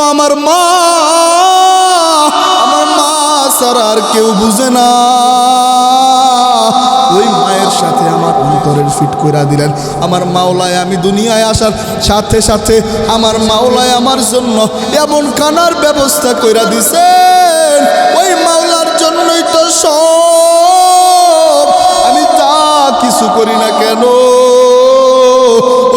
আমার মা। আমার মা ছাড়া আর কেউ বুঝে না। ওই মায়ের সাথে আমার অন্তরের ফিট কইরা দিলেন। আমার মাওলায় আমি দুনিয়ায় আসার সাথে সাথে আমার মাওলায় আমার জন্য এমন কানার ব্যবস্থা কইরা দিছেন। ওই মাওলার জন্যই তো সব। আমি তা কিছু করি না কেন?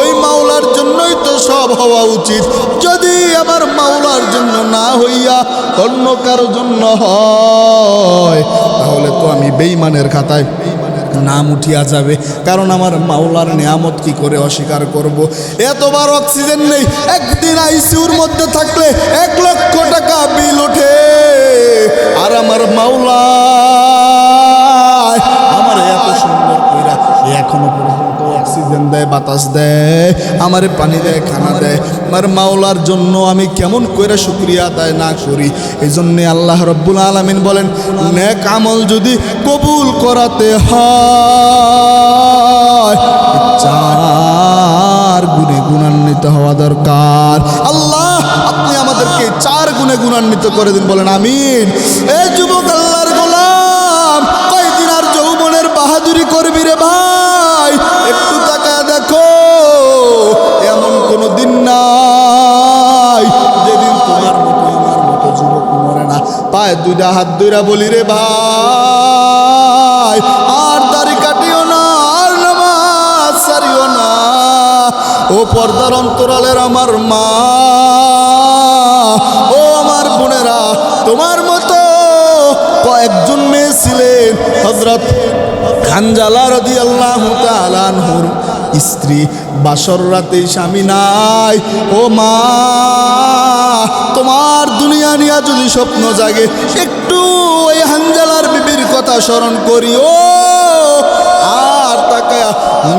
ওই মাওলার জন্যই তো সব হওয়া উচিত। যদি আমার মাওলার জন্য না হইয়া অন্য কারও জন্য হয়, তাহলে তো আমি বেইমানের খাতায় নাম উঠিয়া যাবে। কারণ আমার মাওলার নিয়ামত কি করে অস্বীকার করব। এতবার অক্সিজেন নেই, একদিন আইসিউর মধ্যে থাকলে এক লক্ষ টাকা বিল ওঠে। আর আমার মাওলা দেয় বাতাস দেয়, আমারে পানি দেয়, খানা দেয়। আমার মাওলার জন্য আমি কেমন কইরা শুক্রিয়া আদায় না করি। এই জন্যে আল্লাহ রব্বুল আলমিন বলেন, নেক আমল যদি কবুল করাতে হয়, চার গুণে গুণান্বিত হওয়া দরকার। আল্লাহ, আপনি আমাদেরকে চার গুণে গুণান্বিত করে দিন, বলেন আমিন। এ যুবক আল্লাহর গোলাম, কয়দিন আর যৌবনের বাহাদুরি করবি দুইটা হাত দুইরা বলি রে ভাই, আর দাড়ি কাটিও না, আর নামাজ সারিও না। ও পর্দার অন্তরালের আমার মা, ও আমার বোনেরা, তোমার মতো কয়েকজন মেয়ে ছিলেন হজরত খানজালা রদি আল্লাহ তালানহুর স্ত্রী। বাসর রাতে স্বামী নাই। ও মা, তোমার নিয়া যদি স্বপ্ন জাগে, একটু ওই হাঞ্জালার বিবির কথা স্মরণ করি ও আর তাকায়া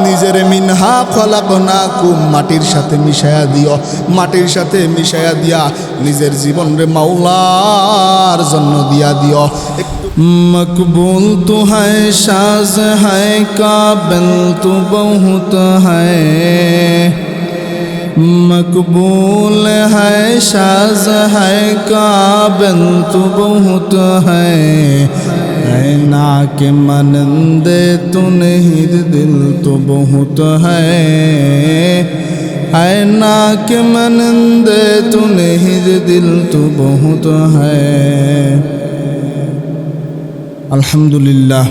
নিজের মিনহা ফলাক না কুম, মাটির সাথে মিশায়া দিও। মাটির সাথে মিশায়া দিয়া নিজের জীবনরে মাওলার জন্য দিয়া দিও। মকবুল তু হায়, সাজ হায় قابل তু বহুত হায়। مقبول ہے شاز ہے کابن تو بہت ہے نا کے منندے تو نہیں دل تو بہت ہے ہے نا کے منندے تو نہیں دل تو بہت ہے আলহামদুলিল্লাহ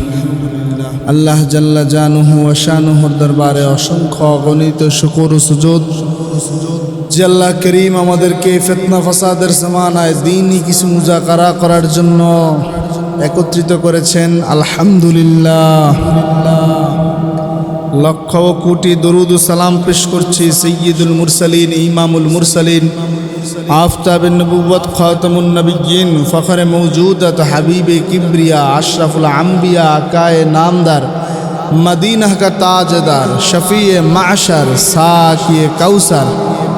আল্লাহ জাল্লা জানুহু ওয়াশানুহুর দরবারে অসংখ্য অগণিত শুকুর সুযোগ যে আল্লাহ করিম আমাদেরকে ফেতনা, ফাসাদের সমানায় দিনই কিছু মুজাকারা করার জন্য একত্রিত করেছেন। আলহামদুলিল্লাহ। লক্ষ কোটি দরুদ সালাম পেশ করছি সৈয়দুল মুরসালিন, ইমামুল মুরসালিন আফতাবিনামদার নবুবত ফখরে কিবরিয়া আম্বিয়া নামদার মদিনা কা তাজদার, শফিয়ে মাশার, সাকিয়ে কাউসার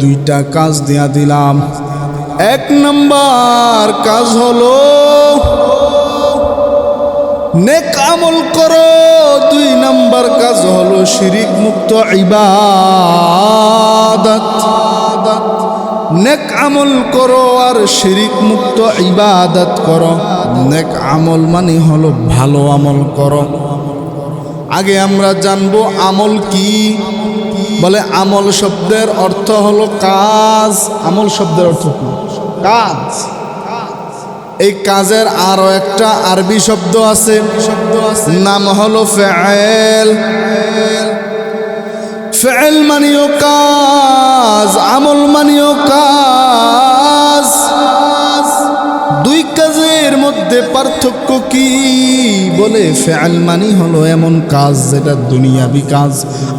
দুইটা কাজ দিয়া দিলাম। এক নম্বর কাজ হলো, নেক আমল করো। দুই নম্বর কাজ হলো শিরিক মুক্ত ইবাদত। নেক আমল করো আর শিরিক মুক্ত ইবাদত করো। নেক আমল মানে হলো ভালো আমল করো। আগে আমরা জানব আমল কি। বলে আমল শব্দের অর্থ হলো কাজ। আমল শব্দের অর্থ কি? কাজ। এই কাজের আরও একটা আরবি শব্দ আছে। শব্দ আছে নাম হলো ফেল ফেল মানিও কাজ, আমল মানিও কাজ। মধ্যে পার্থক্য কি? বলে ফেয়াল মানি হলো এমন কাজ যেটা দুনিয়াবি কাজ,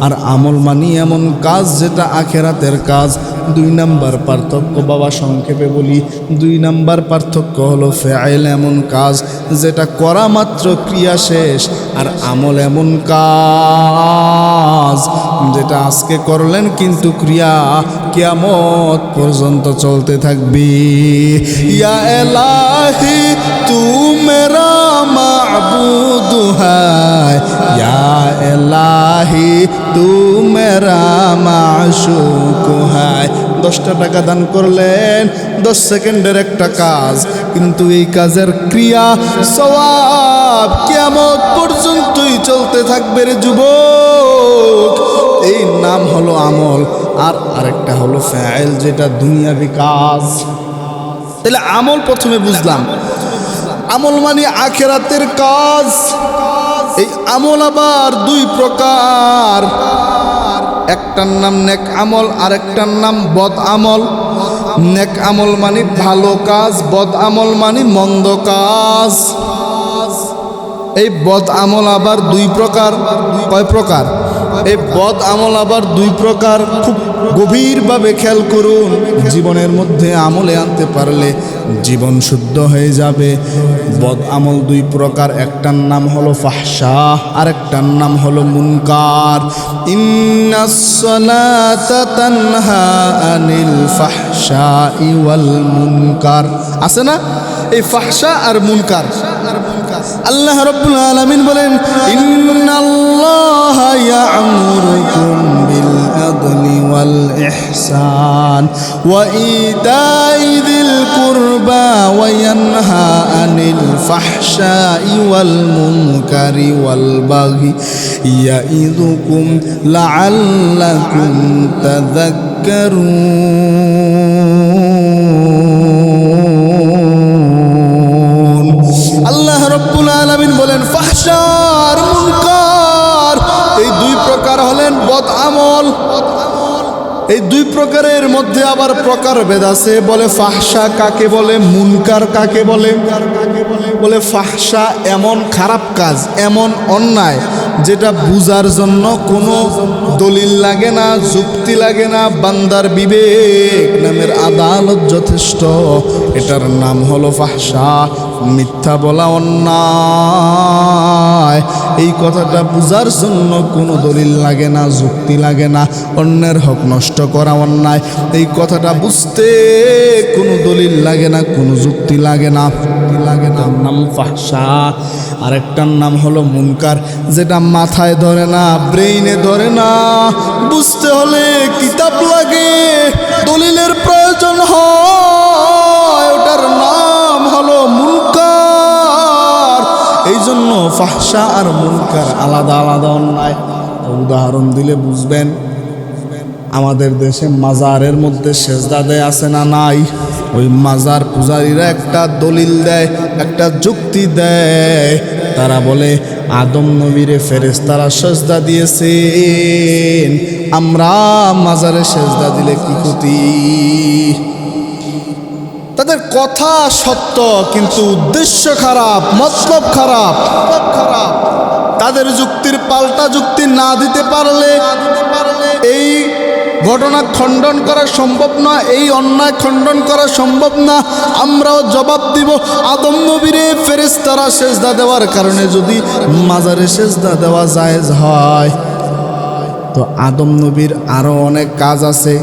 আর আমল মানি এমন কাজ যেটা আখেরাতের কাজ। দুই নাম্বার পার্থক্য বাবা সংক্ষেপে বলি, দুই নাম্বার পার্থক্য হলো ফেআইল এমন কাজ যেটা করা মাত্র ক্রিয়া শেষ আর আমল এমন কাজ যেটা আজকে করলেন কিন্তু ক্রিয়া কিয়ামত পর্যন্ত চলতে থাকবে। ইয়া এলাহি তু মেরা মাবুদ হায় ইয়া এলাহি তু মেরা মাশুক দশটা টাকা দান করলেন, দশ সেকেন্ডের একটা কাজ। কিন্তু এই কাজের ক্রিয়া, সওয়াব কেমন পর্যন্তই চলতে থাকবে রে যুবক। এই নাম হলো আমল, আর আরেকটা হলো ফ্যাইল যেটা দুনিয়াবি কাজ। তাহলে আমল প্রথমে বুঝলাম। আমল মানে আখেরাতের কাজ। এই আমল আবার দুই প্রকার। একটার নাম নেক আমল আর একটার নাম বদ আমল। নেক আমল মানে ভালো কাজ, বদ আমল মানে মন্দ কাজ। এই বদ আমল আবার দুই প্রকার। কয় প্রকার? এই বদ আমল আবার দুই প্রকার। খুব গভীরভাবে খেয়াল করুন, জীবনের মধ্যে আমলে আনতে পারলে জীবন শুদ্ধ হয়ে যাবে। বদ আমল দুই প্রকার, একটার নাম হলো আর একটার নাম হলো মুনকার। মুনকার। আছে না? এই ফাহসা আর মুনকার। আল্লাহ রাব্বুল আলামিন বলেন, ইন্নাল্লাহা ইয়া'মুরুকুম বিল আদলি ওয়াল ইহসান ওয়া ইতাই দিল কুরবা ওয়া ইয়ানহা আমল। এই দুই প্রকারের মধ্যে আবার প্রকার ভেদ আছে। বলে ফাহসা কাকে বলে? মুনকার কাকে বলে? বলে ফাহসা এমন খারাপ কাজ, এমন অন্যায়, যেটা বুজার জন্য কোনো দলিল লাগে না, যুক্তি লাগে না, বান্দার বিবেক নামের আদালত যথেষ্ট। এটার নাম হলো ফাহসা মিথ্যা বলা অন্যায়। এই কথাটা বুঝার জন্য কোনো দলিল লাগে না, যুক্তি লাগে না, অন্যের হক নষ্ট করা অন্যায়। এই কথাটা বুঝতে কোনো দলিল লাগে না, কোনো যুক্তি লাগে না লাগে না। নাম ফাহসা আরেকটার নাম হলো মুনকার, যেটা মাথায় ধরে না, ব্রেইনে ধরে না। বুঝতে হলে কিতাব লাগে, দলিলের প্রয়োজন হয়। হলো মুনকার। এই জন্য ফাহসা আর মুনকার আলাদা আলাদা অন্যায়। উদাহরণ দিলে বুঝবেন, আমাদের দেশে মাজারের মধ্যে সেজদা দেয় আছে না নাই? ওই মাজার পূজারীরা একটা দলিল দেয়, একটা যুক্তি দেয়। তারা বলে, আদম নবীরে ফেরেস তারা সেজদা দিয়েছেন। আমরা মাজারে সেজদা দিলে কি ক্ষতি? তাদের কথা সত্য, কিন্তু উদ্দেশ্য খারাপ, মতলব খারাপ খারাপ। তাদের যুক্তির পাল্টা যুক্তি না দিতে পারলে এই ঘটনা খণ্ডন করা সম্ভব না, এই অন্যায় খণ্ডন করা সম্ভব না। আমরাও জবাব দিব, আদম নবীরে ফেরেস্তারা সেজদা দেওয়ার কারণে যদি মাজারে সেজদা দেওয়া জায়েজ হয়। তো আদম নবীর আরও অনেক কাজ আছে,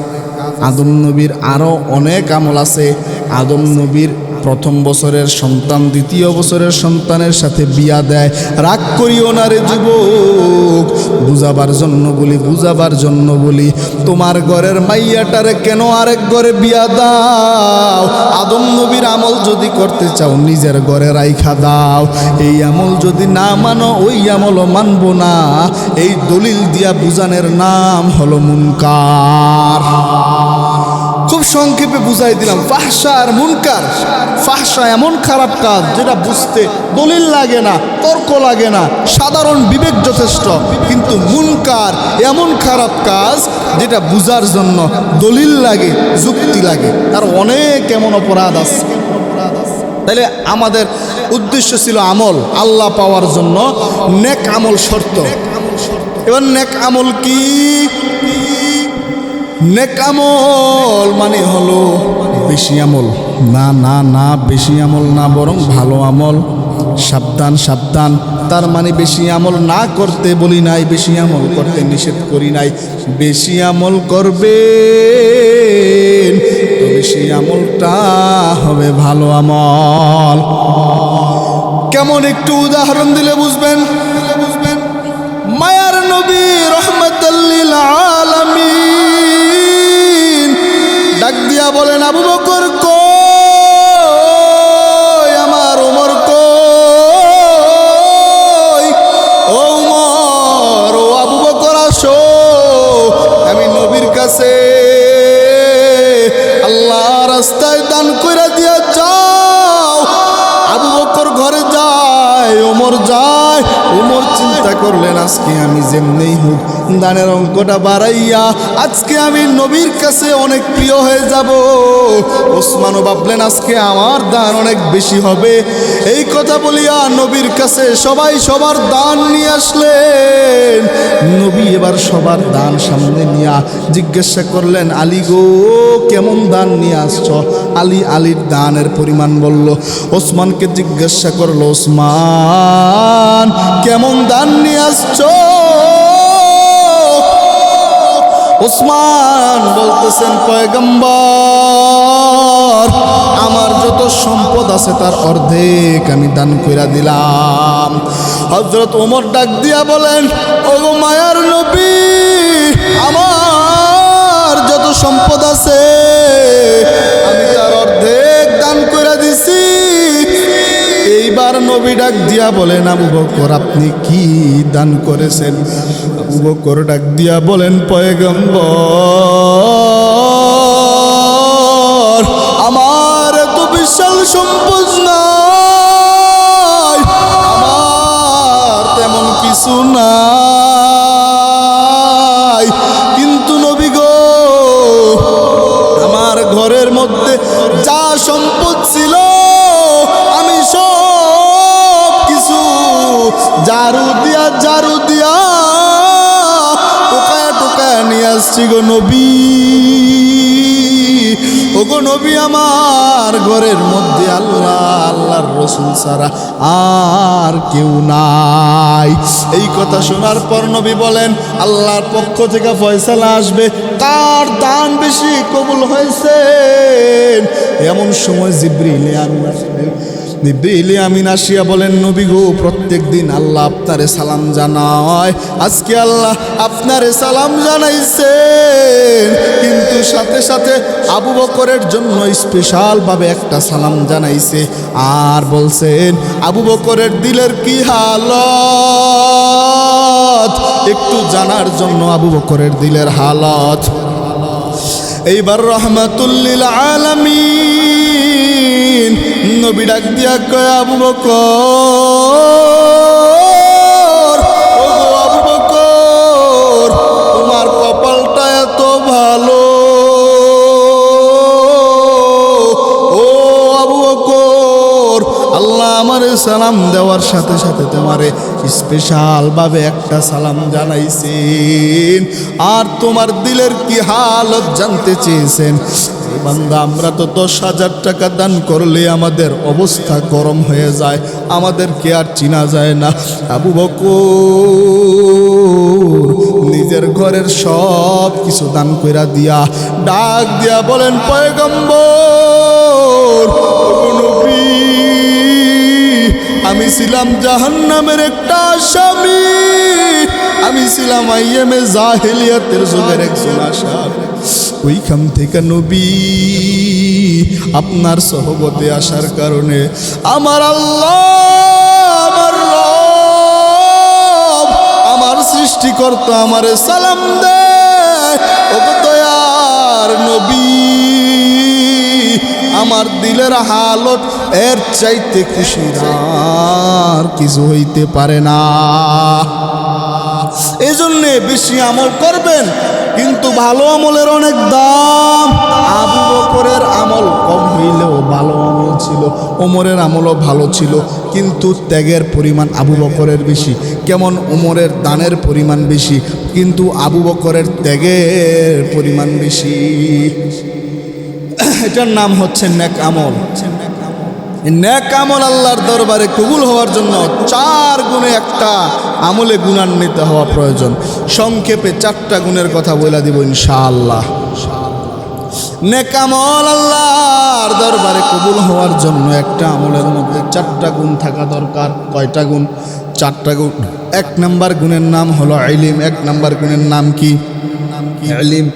আদম নবীর আরও অনেক আমল আছে। আদম নবীর প্রথম বছরের সন্তান, দ্বিতীয় বছরের সন্তানের সাথে বিয়া দেয়। রাগ করিও না রে যুবক, বুঝাবার জন্য বলি, বুঝাবার জন্য বলি, তোমার ঘরের মাইয়াটারে কেন আরেক ঘরে বিয়া দাও? আদম নবীর আমল যদি করতে চাও, নিজের ঘরে রাইখা দাও। এই আমল যদি না মানো, ওই আমলও মানব না। এই দলিল দিয়া বুঝানের নাম হলো মুনকার। খুব সংক্ষেপে বুঝাই দিলাম। ফাহসা আর মুনকার। ফাহসা এমন খারাপ কাজ যেটা বুঝতে দলিল লাগে না, তর্ক লাগে না, সাধারণ বিবেক যথেষ্ট। কিন্তু মুনকার এমন খারাপ কাজ যেটা বুঝার জন্য দলিল লাগে, যুক্তি লাগে। তার অনেক এমন অপরাধ আছে। তাহলে আমাদের উদ্দেশ্য ছিল আমল, আল্লাহ পাওয়ার জন্য নেক আমল শর্ত। এবার নেক আমল কি? নেকামল মানে হলো বেশি আমল। না না না, বেশি আমল না, বরং ভালো আমল। সাবধান সাবধান। তার মানে বেশি আমল না করতে বলি নাই, বেশি আমল করতে নিষেধ করি নাই। বেশি আমল করবে তবে সেই আমলটা হবে ভালো আমল। কেমন একটু উদাহরণ দিলে বুঝবেন? মায়ার নবী রহমতুল্লিল আলামিন অঙ্কটা বাড়াইয়া, আজকে আমি নবীর কাছে অনেক প্রিয় হয়ে যাব। ওসমানও ভাবলেন, আজকে আমার দান অনেক বেশি হবে। এই কথা বলিয়া নবীর কাছে সবাই সবার দান নিয়ে আসলেন। নবী এবার সবার দান সামনে নিয়া জিজ্ঞাসা করলেন, আলী গো, কেমন দান নিয়ে আসছ? আলী আলীর দানের পরিমাণ বলল, ওসমানকে জিজ্ঞাসা করল, ওসমান, কেমন দান নিয়ে আসছো? ওসমান বলতেছেন, পয়গম্বর, আমার যত সম্পদ আছে তার অর্ধেক আমি দান কইরা দিলাম। হজরত ওমর ডাক দিয়া বলেন ও মায়ার নবী, আমার যত সম্পদ আছে, আমি তার নবী ডাক দিয়া বলেন, আবু বকর, আপনি কি দান করেছেন? আবু বকর ডাক দিয়া বলেন, পয়গম্বর, আমার এত বিশাল সম্পদ নাই, আমার তেমন কিছু নাই। কিন্তু নবী গো, আমার ঘরের মধ্যে জারু দিয়া জারু দিয়া। টোকায় টোকায় নিয়ে আসছি গো নবী। ও গো নবী আমার ঘরের মধ্যে আল্লাহ, আল্লাহর রসুল সারা আর কেউ নাই। এই কথা শোনার পর নবী বলেন, আল্লাহর পক্ষ থেকে ফয়সালা আসবে। কার দান বেশি কবুল হয়েছে? এমন সময় জিব্রিলে আমি জিব্রিলে আমিন আসিয়া বলেন, নবী গো, প্রত্যেক দিন আল্লাহ আপনারে সালাম জানায়। আজকে আল্লাহ আপনারে সালাম জানাইছেন, কিন্তু সাথে সাথে আবু বকরের জন্য স্পেশালভাবে একটা সালাম জানাইছে। আর বলছেন, আবু বকরের দিলের কি হালত? একটু জানার জন্য আবু বকরের দিলের হালত। এইবার রহমাতুল্লিল আলামিন। নবী ডাক দিয়া কয়, আবু বকর আবু বকর, তোমার কপালটা এত ভালো। ও আবু বকর, আল্লাহ আমারে সালাম দেওয়ার সাথে সাথে তোমারে স্পেশাল ভাবে একটা সালাম জানাইছেন। আর তোমার দিলের কি হালত জানতে চেয়েছেন? বান্দা, আমরা তো দশ হাজার টাকা দান করলে আমাদের অবস্থা গরম হয়ে যায়, আমাদেরকে আর চিনা যায় না। আবু বকর, নিজের ঘরের সব কিছু দান কইরা দিয়া, ডাক দিয়া বলেন, পয়গম্বর আমি ছিলাম জাহান্নামের একটা আসামি আমি ছিলাম আইএমএ জাহেলিয়াতের যুগের একজন আসামি। ওইখান থেকে নবী, আপনার সহবতে আসার কারণে আমার আল্লাহ, আমার রব, আমার সৃষ্টিকর্তা আমারে সালাম দে ও দয়ার নবী, আমার দিলের হালত এর চাইতে খুশি আর কিছু হইতে পারে না। এই জন্যে বেশি আমল করবেন কিন্তু ভালো আমলের অনেক দাম। আবু বকরের আমল কম হইলেও ভালো আমল ছিল, ওমরের আমলও ভালো ছিল, কিন্তু ত্যাগের পরিমাণ আবু বকরের বেশি, কেমন ওমরের দানের পরিমাণ বেশি, কিন্তু আবু বকরের ত্যাগের পরিমাণ বেশি। এটার নাম হচ্ছে নেক আমল। নেক আমল আল্লাহর দরবারে কবুল হওয়ার জন্য চার গুণে একটা আমলে গুণান্বিত হওয়া প্রয়োজন। সংক্ষেপে চারটা গুণের কথা বলে দিব ইনশাআল্লাহ। নেক আমল আল্লাহর দরবারে কবুল হওয়ার জন্য একটা আমলের মধ্যে চারটা গুণ থাকা দরকার। কয়টা গুণ? চারটা গুণ। এক নাম্বার গুণের নাম হলো আইলিম এক নাম্বার গুণের নাম কি? নাম কি আলিম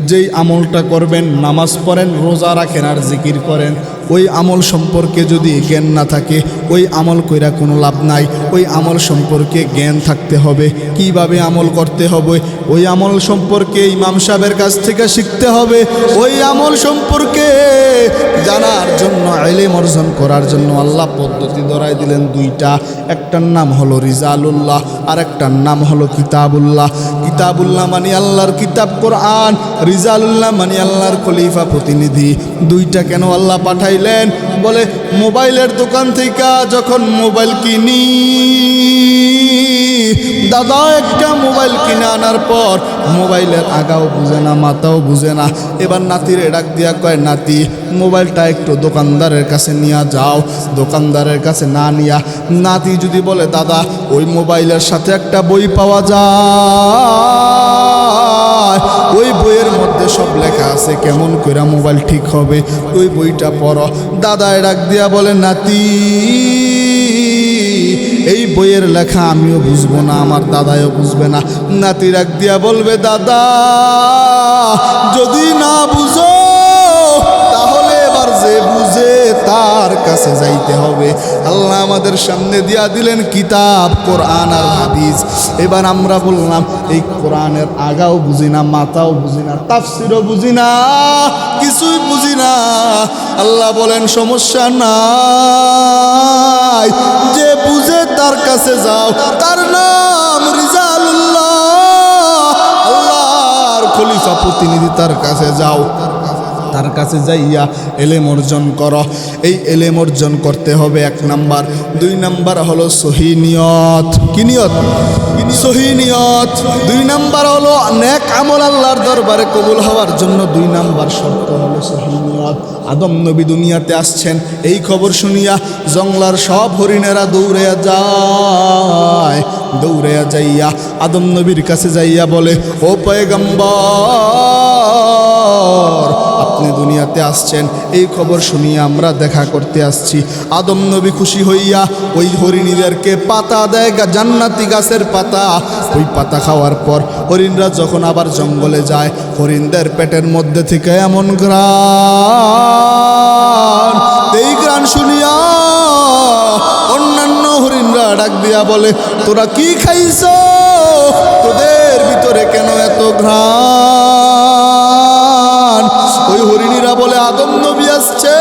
যেই আমলটা করবেন, নামাজ পড়েন, রোজা রাখেন আর জিকির করেন ওই আমল সম্পর্কে যদি জ্ঞান না থাকে, ওই আমল কইরা কোনো লাভ নাই। ওই আমল সম্পর্কে জ্ঞান থাকতে হবে। কীভাবে আমল করতে হবে? ওই আমল সম্পর্কে ইমাম সাহেবের কাছ থেকে শিখতে হবে। ওই আমল সম্পর্কে জানার জন্য এলেম অর্জন করার জন্য আল্লাহ পদ্ধতি ধরাই দিলেন দুইটা। একটার নাম হলো রিজালুল্লাহ আর একটার নাম হলো কিতাবুল্লাহ। কিতাবুল্লাহ মানে আল্লাহর কিতাব কোরআন, রিজালুল্লাহ মানে আল্লাহর খলিফা প্রতিনিধি। দুইটা কেন আল্লাহ পাঠাইলেন বলে, মোবাইলের দোকান থেকে যখন মোবাইল কিনি, দাদা একটা মোবাইল কিনে আনার পর মোবাইলের আগাও বুঝে না, মাথাও বুঝে না। এবার নাতির ডাক দিয়া কয়, নাতি, মোবাইলটা একটু দোকানদারের কাছে নিয়ে যাও, দোকানদারের কাছে না নিয়া। নাতি যদি বলে, দাদা, ওই মোবাইলের সাথে একটা বই পাওয়া যায়। ওই বইয়ের মধ্যে সব লেখা আছে, কেমন করে মোবাইল ঠিক হবে, ওই বইটা পড়। দাদায় ডাক দিয়া বলে, নাতি, এই বইয়ের লেখা আমিও বুঝব না, আমার দাদায়ও বুঝবে না। নাতি রাখ দিয়া বলবে, দাদা, যদি না বুঝো যে বুঝে তার কাছে যাইতে হবে। আল্লাহ আমাদের সামনে দিয়া দিলেন কিতাব, কোরআন আর হাদিস। এবার আমরা বললাম, এই কোরআনের আগাও বুঝি না, মাথাও বুঝি না, তাফসিরও বুঝি না, কিছুই বুঝি না। আল্লাহ বলেন, সমস্যা নাই। যে বুঝে তার কাছে যাও, তার নাম রিজালুল্লাহ। আল্লাহর খলিফা প্রতিনিধি তার কাছে যাও। তার কাছে যাইয়া এলেম অর্জন কর। এই এলেম অর্জন করতে হবে এক নাম্বার। দুই নাম্বার হলো সহি নিয়ত। কি নিয়ত? সহি নিয়ত। দুই নাম্বার হলো নেক আমল আল্লাহর দরবারে কবুল হওয়ার জন্য দুই নাম্বার শর্ত হলো সহি নিয়ত। আদম নবী দুনিয়াতে আসছেন, এই খবর শুনিয়া জংলার সব হরিণেরা দৌড়ে যায় দৌড়ে যাইয়া আদম নবীর কাছে যাইয়া বলে, ও পয়গম্বর আপনি দুনিয়াতে আসছেন, এই খবর শুনিয়ে আমরা দেখা করতে আসছি। আদম নবী খুশি হইয়া ওই হরিণীদেরকে পাতা দেয় গা- জান্নাতি গাছের পাতা। ওই পাতা খাওয়ার পর হরিণরা যখন আবার জঙ্গলে যায়, হরিণদের পেটের মধ্যে থেকে এমন গ্রান এই গ্রান শুনিয়া অন্যান্য হরিণরা ডাক দিয়া বলে, তোরা কি খাইছ? তোদের ভিতরে কেন এত ঘ্রাণ? ওই হরিণীরা বলে, আদম নবী আসছে।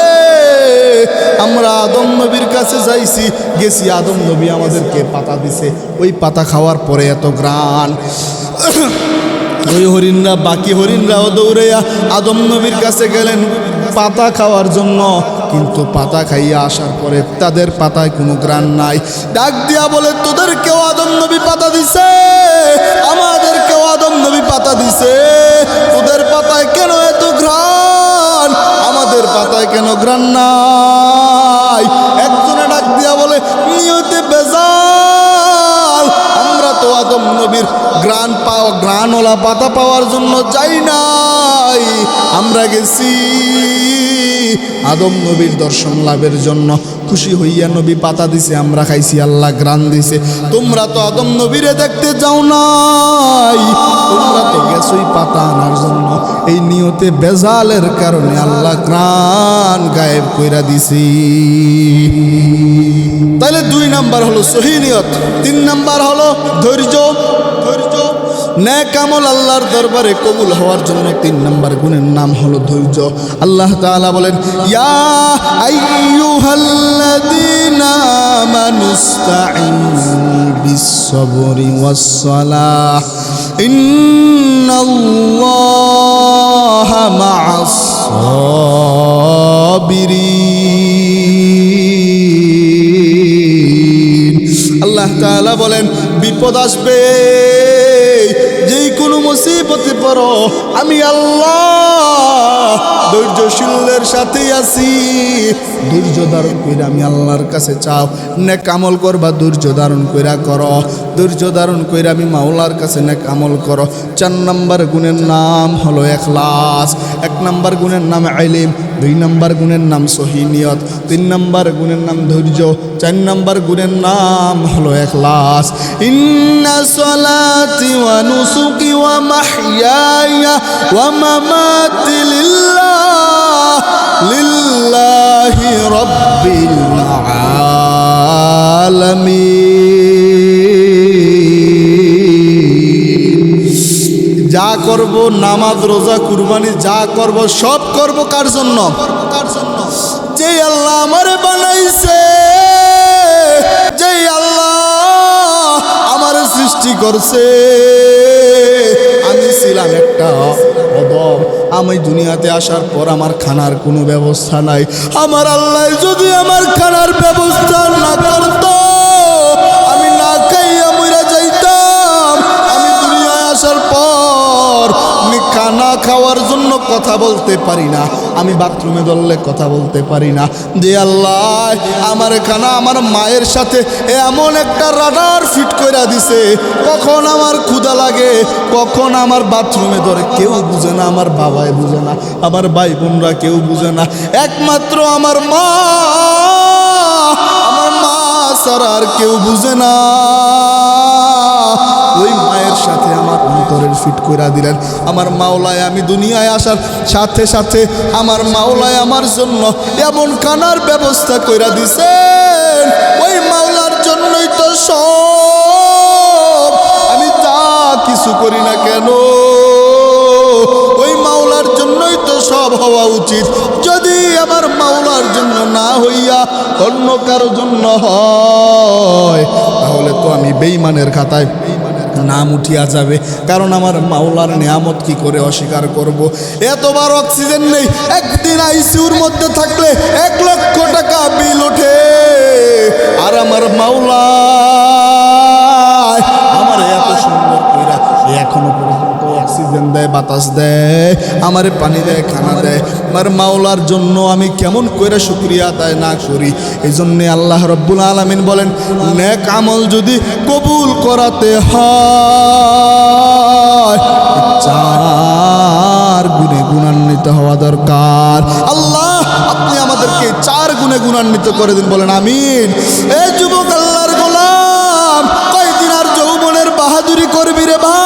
আমরা আদম নবীর কাছে যাইছি। গেছি, আদম নবী আমাদেরকে পাতা দিছে। ওই পাতা খাওয়ার পরে এত গ্রাণ ওই হরিণরা, বাকি হরিণরাও দৌড়াইয়া আদম নবীর কাছে গেলেন পাতা খাওয়ার জন্য। কিন্তু পাতা খাইয়া আসার পরে তাদের পাতায় কোনো গ্রাণ নাই। ডাক দিয়া বলে তোদের কেউ আদম নবী পাতা দিছে? পাতায় কেন গ্রাণ নাই একজনে ডাক দিয়া বলে, নিয়তে বেজাল। আমরা তো আদম নবীর গ্রান পাওয়া গ্রানওয়ালা পাতা পাওয়ার জন্য যাই নাই। আমরা গেছি। আদম নবীর দর্শন লাভের জন্য খুশি হইয়া নবী পাতা দিছে, আমরা খাইছি, আল্লাহ গ্রান দিছে। তোমরা তো আদম নবীরে দেখতে যাও নাই। তোমরা তো গেছই পাতা আনার জন্য। এই নিয়তে বেজালের কারণে আল্লাহ গ্রান গায়েব কইরা দিছি। তাহলে দুই নাম্বার হলো সহি নিয়ত। তিন নাম্বার হলো ধৈর্য। ন্যাকামল আল্লাহর দরবারে কবুল হওয়ার জন্য তিন নম্বর গুণের নাম হলো ধৈর্য। আল্লাহ তালা বলেন, ইয়া আল্লাহ তালা বলেন, বিপদ আসবে। মুসিবতে পড়ো। আমি আল্লাহ ধৈর্যশীলদের সাথেই আছি। ধৈর্য ধারণ করে আমি আল্লাহর কাছে চাও। নেক আমল করবা ধৈর্য ধারণ কইরা করো। ধৈর্য ধারণ কইরা আমি মাওলার কাছে নেক আমল করো। চার নাম্বার গুণের নাম হলো এখলাস। এক নাম্বার গুণের নাম আইলিম দুই নাম্বার গুণের নাম সহিনিয়ত তিন নাম্বার গুণের নাম ধৈর্য। চার নাম্বার গুণের নাম হলো এখলাস। ইন্না সলাতি ওয়া নুসুকি ওয়া ওয়া মামাতি লিল্লাহ। লিল্লাহি রাব্বিল যা করব নামাজ, রোজা, কুরবানি, যা করব, সব করব কার জন্য? কার জন্য যে আল্লাহ আমারে বানাইছে, যে আল্লাহ আমারে সৃষ্টি করছে। আমি ছিলাম একটা অদম আমি দুনিয়াতে আসার পর আমার খানার কোনো ব্যবস্থা নাই। আমার আল্লাহ যদি আমার খানার ব্যবস্থা না করতো খানা খাওয়ার জন্য কথা বলতে পারি না। আমি বাথরুমে ধরলে কথা বলতে পারি না। যে আল্লাহ, আমার খানা আমার মায়ের সাথে এমন একটা রাডার ফিট করে দিছে। কখন আমার ক্ষুধা লাগে, কখন আমার বাথরুমে ধরে। কেউ বুঝে না, আমার বাবাই বুঝে না, আমার ভাই বোনরা কেউ বুঝে না। একমাত্র আমার মা আমার মা ছাড়া আর কেউ বুঝে না। অন্তরের ফিট কইরা দিলেন, আমার মাওলায় আমি দুনিয়ায় আসার সাথে সাথে আমার মাওলায় আমার জন্য এমন কানার ব্যবস্থা কইরা দিছেন। ওই মাওলার জন্যই তো সব। আমি যা কিছু করি না কেন, ওই মাওলার জন্যই তো সব হওয়া উচিত। যদি আমার মাওলার জন্য না হইয়া অন্য কারও জন্য হয়, তাহলে তো আমি বেইমানের খাতায় নাম উঠিয়া যাবে কারণ আমার মাওলার নিয়ামত কি করে অস্বীকার করব। এতবার অক্সিজেন নেই, একদিন আইসিউর মধ্যে থাকলে এক লক্ষ টাকা বিল ওঠে আর আমার মাওলা বাতাস দেয়, আমারে পানি দেয়, খানা দেয়। আমার মাওলার জন্য আমি কেমন কইরা শুক্রিয়া আদায় না করি। এই জন্যে আল্লাহ রব্বুল আলমিন বলেন, নেক আমল যদি কবুল করাতে হয়, চার গুণে গুণান্বিত হওয়া দরকার। আল্লাহ, আপনি আমাদেরকে চার গুণে গুণান্বিত করে দিন, বলেন আমিন। এ যুবক আল্লাহর গোলাম, কয়দিন আর যৌবনের বাহাদুরি করবি রে ভাই?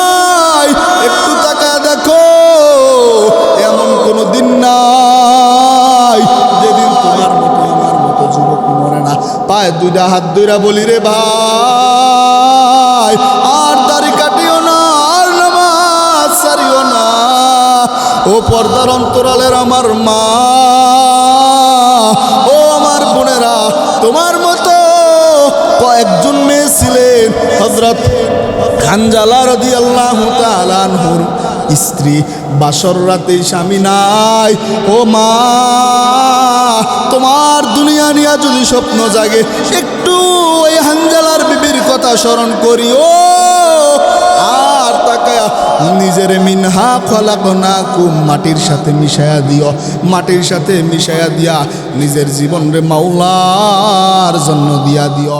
পায়ে দুইটা হাত দুইরা বলি রে ভাই, আর দাড়ি কাটিও না, আর নামাজ সারিও না। ও পর্দার অন্তরালের আমার মা, ও আমার বোনেরা, তোমার মতো কয়েকজন মেয়ে ছিলেন হজরত খানজালা রদি আল্লাহ তালানহুর স্ত্রী বাসর রাতে স্বামী নাই। ও মা, তোমার দুনিয়া নিয়ে যদি স্বপ্ন জাগে, একটু ওই হানজালার বিবির কথা স্মরণ করি ও আর তাকায়া নিজের মিনহা খলাক না কুম মাটির সাথে মিশায়া দিও। মাটির সাথে মিশায়া দিয়া নিজের জীবন রে মাওলার জন্য দিয়া দিও।